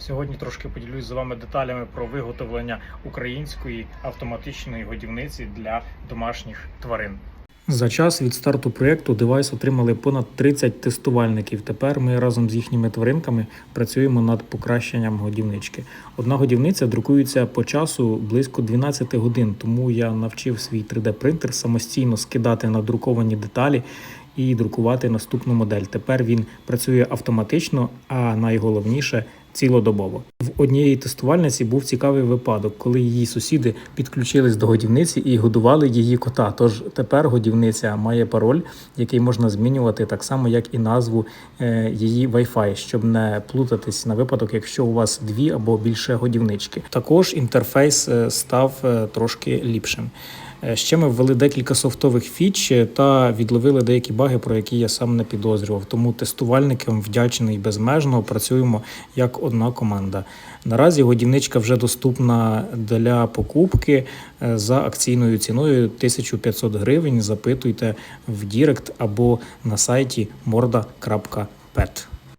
Сьогодні трошки поділюсь з вами деталями про виготовлення української автоматичної годівниці для домашніх тварин. За час від старту проєкту девайс отримали понад 30 тестувальників. Тепер ми разом з їхніми тваринками працюємо над покращенням годівнички. Одна годівниця друкується по часу близько 12 годин, тому я навчив свій 3D-принтер самостійно скидати надруковані деталі і друкувати наступну модель. Тепер він працює автоматично, а найголовніше цілодобово. В однієї тестувальниці був цікавий випадок, коли її сусіди підключились до годівниці і годували її кота. Тож тепер годівниця має пароль, який можна змінювати так само, як і назву е, її Wi-Fi, щоб не плутатись на випадок, якщо у вас дві або більше годівнички. Також інтерфейс е, став е, трошки ліпшим. Ще ми ввели декілька софтових фіч та відловили деякі баги, про які я сам не підозрював. Тому тестувальникам вдячний безмежно працюємо як одна команда. Наразі годівничка вже доступна для покупки е, за акційною ціною 1500 гривень. Запитуйте в Дірект або на сайті morda.pet.